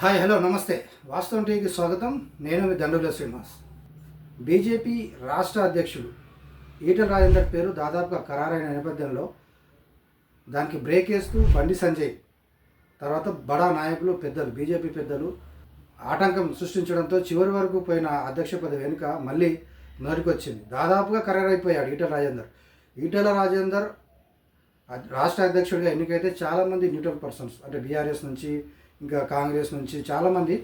Hi hello నమస్తే. వాస్తవం టీవీకి స్వాగతం. నేను మీ దండుల శ్రీనివాస్. బీజేపీ రాష్ట్ర అధ్యక్షుడు ఈటల రాజేందర్ పేరు దాదాపుగా ఖరారైన నేపథ్యంలో దానికి బ్రేక్ వేస్తూ బండి సంజయ్ తర్వాత బడా నాయకులు పెద్దలు బీజేపీ పెద్దలు ఆటంకం సృష్టించడంతో చివరి వరకు పోయిన అధ్యక్ష పదవి వెనుక మళ్ళీ మొదటికొచ్చింది దాదాపుగా ఖరారైపోయాడు ఈటల రాజేందర్. ఈటల రాజేందర్ రాష్ట్ర అధ్యక్షుడిగా ఎన్నికైతే చాలామంది న్యూట్రల్ పర్సన్స్ అంటే బీఆర్ఎస్ నుంచి ఇంకా కాంగ్రెస్ నుంచి చాలామంది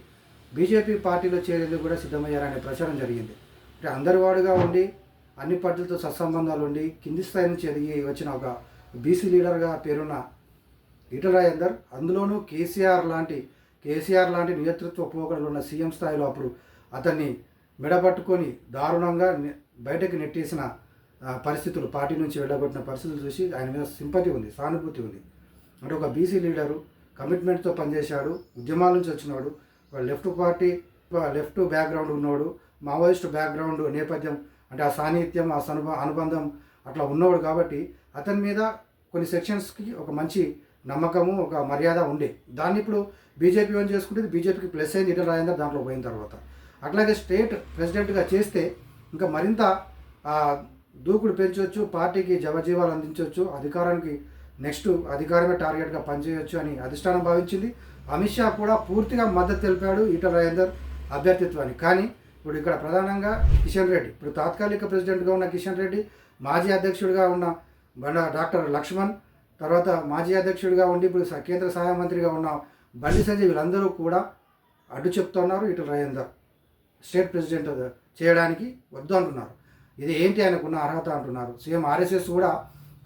బీజేపీ పార్టీలో చేరేందుకు కూడా సిద్ధమయ్యారనే ప్రచారం జరిగింది. అంటే అందరి వాడుగా ఉండి అన్ని పార్టీలతో సత్సంబంధాలు ఉండి కింది స్థాయి నుంచి ఎదిగి వచ్చిన ఒక బీసీ లీడర్గా పేరున్న ఈటల రాజేందర్ అందులోనూ కేసీఆర్ లాంటి కేసీఆర్ లాంటి నేతృత్వ పోకడలు ఉన్న సీఎం స్థాయిలో అప్పుడు అతన్ని మెడపట్టుకొని దారుణంగా బయటకు నెట్టేసిన పరిస్థితులు పార్టీ నుంచి వెళ్ళగొట్టిన పరిస్థితులు చూసి ఆయన మీద సింపతి ఉంది సానుభూతి ఉంది. అంటే ఒక బీసీ లీడరు కమిట్మెంట్తో పనిచేశాడు ఉద్యమాల నుంచి వచ్చినాడు లెఫ్ట్ పార్టీ లెఫ్ట్ బ్యాక్గ్రౌండ్ ఉన్నవాడు మావోయిస్ట్ బ్యాక్గ్రౌండ్ నేపథ్యం అంటే ఆ సాన్నిహిత్యం ఆ సనుభ అనుబంధం అట్లా ఉన్నవాడు కాబట్టి అతని మీద కొన్ని సెక్షన్స్కి ఒక మంచి నమ్మకము ఒక మర్యాద ఉండే. దాన్ని ఇప్పుడు బీజేపీ ఓన్ చేసుకుంటే బీజేపీకి ప్లస్ అయింది ఇటల రాజేందర్ దాంట్లో పోయిన తర్వాత. అట్లాగే స్టేట్ ప్రెసిడెంట్గా చేస్తే ఇంకా మరింత దూకుడు పెంచవచ్చు పార్టీకి జవజీవాలు అందించవచ్చు అధికారానికి నెక్స్ట్ అధికారమే టార్గెట్గా పనిచేయవచ్చు అని అధిష్టానం భావించింది. అమిత్ షా కూడా పూర్తిగా మద్దతు తెలిపాడు ఈటల రాజేందర్ అభ్యర్థిత్వాన్ని కానీ ఇప్పుడు ఇక్కడ ప్రధానంగా కిషన్ రెడ్డి ఇప్పుడు తాత్కాలిక ప్రెసిడెంట్గా ఉన్న కిషన్ రెడ్డి మాజీ అధ్యక్షుడిగా ఉన్న బండ డాక్టర్ లక్ష్మణ్ తర్వాత మాజీ అధ్యక్షుడిగా ఉండి ఇప్పుడు స- కేంద్ర సహాయ మంత్రిగా ఉన్న బండి సంజయ్ వీళ్ళందరూ కూడా అడ్డు చెప్తున్నారు ఇటు రాజేందర్. స్టేట్ ప్రెసిడెంట్ చేయడానికి వద్దు అంటున్నారు. ఇది ఏంటి ఆయనకున్న అర్హత అంటున్నారు. సీఎం ఆర్ఎస్ఎస్ కూడా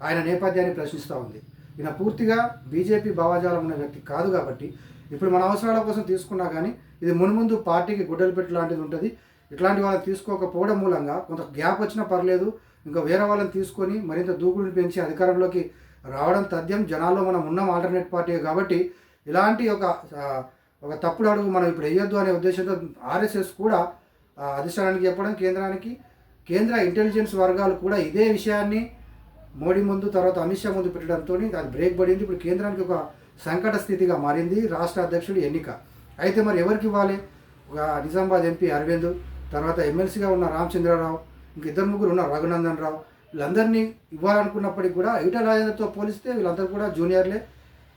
ఆయన నేపథ్యాన్ని ప్రశ్నిస్తూ ఉంది. ఈయన పూర్తిగా బీజేపీ భావజాలం ఉన్న వ్యక్తి కాదు కాబట్టి ఇప్పుడు మన అవసరాల కోసం తీసుకున్నా కానీ ఇది మున్ముందు పార్టీకి గుడ్డలు పెట్టి లాంటిది ఉంటుంది. ఇట్లాంటి వాళ్ళని తీసుకోకపోవడం మూలంగా కొంత గ్యాప్ వచ్చినా పర్లేదు. ఇంకా వేరే వాళ్ళని తీసుకొని మరింత దూకుడుని పెంచి అధికారంలోకి రావడం తథ్యం జనాల్లో మనం ఉన్నాం ఆల్టర్నేట్ పార్టీ కాబట్టి ఇలాంటి ఒక ఒక తప్పుడు అడుగు మనం ఇప్పుడు వేయొద్దు అనే ఉద్దేశంతో ఆర్ఎస్ఎస్ కూడా అధిష్టానానికి చెప్పడం కేంద్రానికి కేంద్ర ఇంటెలిజెన్స్ వర్గాలు కూడా ఇదే విషయాన్ని మోడీ ముందు తర్వాత అమిత్ షా ముందు పెట్టడంతో అది బ్రేక్ పడింది. ఇప్పుడు కేంద్రానికి ఒక సంకట స్థితిగా మారింది రాష్ట్ర అధ్యక్షుడు ఎన్నిక. అయితే మరి ఎవరికి ఇవ్వాలి? ఒక నిజామాబాద్ ఎంపీ అరవింద్ తర్వాత ఎమ్మెల్సీగా ఉన్న రామచంద్రరావు ఇంక ఇద్దరు ముగ్గురు ఉన్నారు రఘునందన్ రావు వీళ్ళందరినీ ఇవ్వాలనుకున్నప్పటికీ కూడా ఈటల రాజేందర్తో పోలిస్తే వీళ్ళందరూ కూడా జూనియర్లే.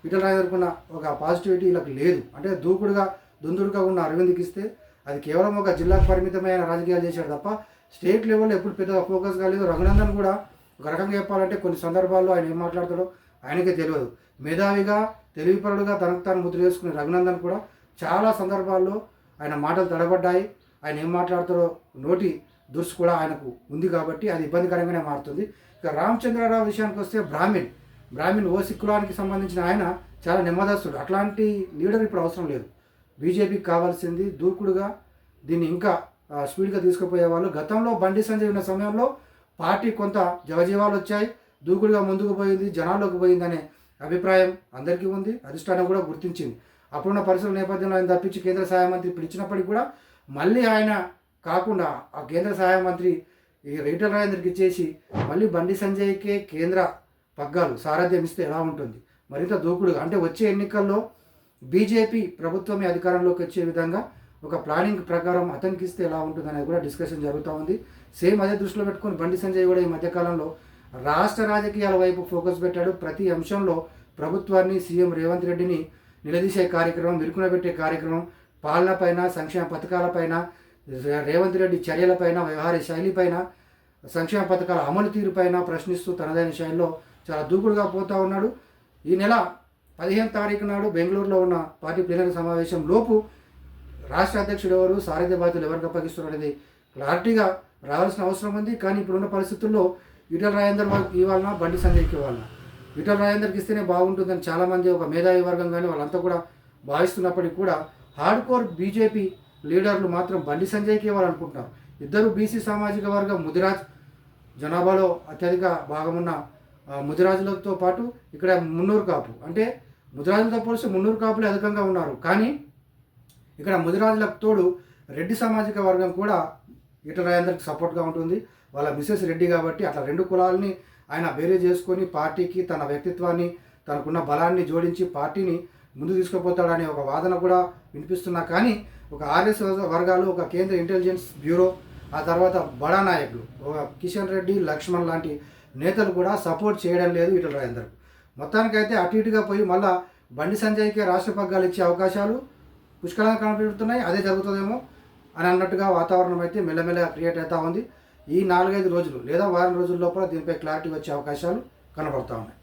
ఈటల రాజేందర్కున్న ఒక పాజిటివిటీ వీళ్ళకి లేదు. అంటే దూకుడుగా దుందుడుగా ఉన్న అరవింద్కి ఇస్తే అది కేవలం ఒక జిల్లాకు పరిమితమైన రాజకీయాలు చేశాడు తప్ప స్టేట్ లెవెల్లో ఎప్పుడు పెద్ద ఫోకస్ కాలేదు. రఘునందన్ కూడా ఒక రకంగా చెప్పాలంటే కొన్ని సందర్భాల్లో ఆయన ఏం మాట్లాడతాడో ఆయనకే తెలియదు. మేధావిగా తెలివిపరుడుగా తనకు తాను ముద్ర వేసుకునే రఘునందన్ కూడా చాలా సందర్భాల్లో ఆయన మాటలు తడబడ్డాయి. ఆయన ఏం మాట్లాడతారో నోటి దుర్సు కూడా ఆయనకు ఉంది కాబట్టి అది ఇబ్బందికరంగానే మారుతుంది. ఇక రామచంద్రరావు విషయానికి వస్తే బ్రాహ్మిన్ బ్రాహ్మిన్ ఓ కులానికి సంబంధించిన ఆయన చాలా నెమ్మదస్తుడు. అట్లాంటి లీడర్ ఇప్పుడు అవసరం లేదు. బీజేపీకి కావాల్సింది దూకుడుగా దీన్ని ఇంకా స్పీడ్గా తీసుకుపోయే వాళ్ళు. గతంలో బండి సంజయ్ ఉన్న సమయంలో పార్టీ కొంత జవజీవాలు వచ్చాయి దూకుడుగా ముందుకు పోయింది జనాల్లోకి పోయిందనే అభిప్రాయం అందరికీ ఉంది. అధిష్టానం కూడా గుర్తించింది. అప్పుడున్న పరిస్థితుల నేపథ్యంలో ఆయన తప్పించి కేంద్ర సహాయ మంత్రి పిలిచినప్పటికీ కూడా మళ్ళీ ఆయన కాకుండా ఆ కేంద్ర సహాయ మంత్రి ఈ ఈటల రాజేంద్రకి ఇచ్చేసి మళ్ళీ బండి సంజయ్కే కేంద్ర పగ్గాలు సారథ్యం ఇస్తే ఎలా ఉంటుంది? మరింత దూకుడుగా అంటే వచ్చే ఎన్నికల్లో బీజేపీ ప్రభుత్వమే అధికారంలోకి వచ్చే విధంగా ఒక ప్లానింగ్ ప్రకారం అతనికి ఇస్తే ఎలా ఉంటుంది అనేది కూడా డిస్కషన్ జరుగుతూ ఉంది. సేమ్ అదే దృష్టిలో పెట్టుకొని బండి సంజయ్ కూడా ఈ మధ్యకాలంలో రాష్ట్ర రాజకీయాల వైపు ఫోకస్ పెట్టాడు. ప్రతి అంశంలో ప్రభుత్వాన్ని సీఎం రేవంత్ రెడ్డిని నిలదీసే కార్యక్రమం విరుకున పెట్టే కార్యక్రమం పాలనపైన సంక్షేమ పథకాలపైన రేవంత్ రెడ్డి చర్యలపైన వ్యవహార శైలిపైన సంక్షేమ పథకాల అమలు తీరుపైన ప్రశ్నిస్తూ తనదైన శైలిలో చాలా దూకుడుగా పోతూ ఉన్నాడు. ఈ నెల పదిహేను తారీఖు నాడు బెంగళూరులో ఉన్న పార్టీ ప్లీనరీ సమావేశం లోపు రాష్ట్ర అధ్యక్షుడు ఎవరు? సారథ్య బాధ్యతలు ఎవరికి అప్పగిస్తున్నారు అనేది క్లారిటీగా రావాల్సిన అవసరం ఉంది. కానీ ఇప్పుడున్న పరిస్థితుల్లో ఈటల రాజేందర్ వాళ్ళకి ఇవ్వాలన్నా బండి సంజయ్కి ఇవ్వాలన్నా ఈటల రాజేందర్కి ఇస్తేనే బాగుంటుందని చాలామంది ఒక మేధావి వర్గం కానీ వాళ్ళంతా కూడా భావిస్తున్నప్పటికీ కూడా హార్డ్ కోర్ బీజేపీ లీడర్లు మాత్రం బండి సంజయ్కి ఇవ్వాలనుకుంటున్నారు. ఇద్దరు బీసీ సామాజిక వర్గం ముదిరాజ్ జనాభాలో అత్యధిక భాగమున్న ముదిరాజులతో పాటు ఇక్కడ మున్నూరు కాపు. అంటే ముదిరాజులతో పోలిస్తే మున్నూరు కాపులే అధికంగా ఉన్నారు. కానీ ఇక్కడ ముదిరాజులకు తోడు రెడ్డి సామాజిక వర్గం కూడా ఈటల రాజేందర్కి సపోర్ట్గా ఉంటుంది. వాళ్ళ మిసెస్ రెడ్డి కాబట్టి అట్లా రెండు కులాలని ఆయన వేరే చేసుకొని పార్టీకి తన వ్యక్తిత్వాన్ని తనకున్న బలాన్ని జోడించి పార్టీని ముందు తీసుకుపోతాడనే ఒక వాదన కూడా వినిపిస్తున్నా. కానీ ఒక ఆర్ఎస్ వర్గాలు ఒక కేంద్ర ఇంటెలిజెన్స్ బ్యూరో ఆ తర్వాత బడా నాయకులు ఒక కిషన్ రెడ్డి లక్ష్మణ్ లాంటి నేతలు కూడా సపోర్ట్ చేయడం లేదు ఈటల రాజేందర్ మొత్తానికైతే అటు ఇటుగా పోయి మళ్ళా బండి సంజయ్కి రాష్ట్ర పగ్గాలు ఇచ్చే అవకాశాలు పుష్కలంగా కనిపెడుతున్నాయి అదే జరుగుతుందేమో అని అన్నట్టుగా వాతావరణం అయితే మెల్లమెల్లగా క్రియేట్ అవుతా ఉంది. ఈ నాలుగైదు రోజులు లేదా వారం రోజుల లోపల దీనిపై క్లారిటీ వచ్చే అవకాశాలు కనబడుతూ ఉన్నాయి.